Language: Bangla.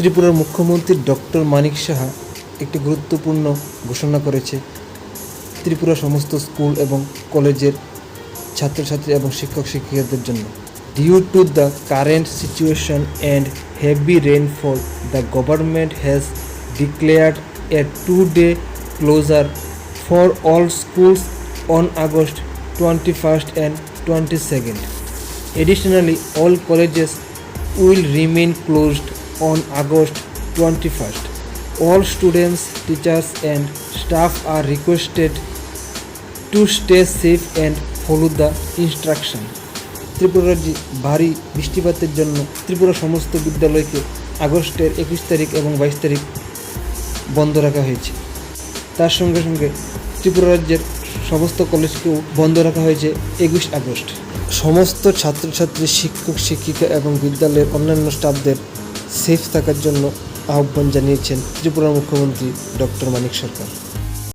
ত্রিপুরার মুখ্যমন্ত্রী ডক্টর মানিক সাহা একটি গুরুত্বপূর্ণ ঘোষণা করেছে। ত্রিপুরা সমস্ত স্কুল এবং কলেজের ছাত্রছাত্রী এবং শিক্ষক শিক্ষিকাদের জন্য। Due to the current situation and heavy rainfall the government has declared a two day closure for all schools on August twenty first and twenty second Additionally, all colleges will remain closed on August 21st. All students, teachers, and staff are requested to stay safe and follow the instruction. Tripura রাজ্যে ভারী বৃষ্টিপাতের জন্য ত্রিপুরা সমস্ত বিদ্যালয়কে আগস্টের একুশ তারিখ এবং বাইশ তারিখ বন্ধ রাখা হয়েছে তার সঙ্গে সঙ্গে ত্রিপুরা রাজ্যের সমস্ত কলেজকেও বন্ধ রাখা হয়েছে একুশ আগস্ট সমস্ত ছাত্রছাত্রী শিক্ষক শিক্ষিকা এবং বিদ্যালয়ের অন্যান্য স্টাফদের সেফ থাকার জন্য আহ্বান জানিয়েছেন ত্রিপুরার মুখ্যমন্ত্রী ডক্টর মানিক সরকার।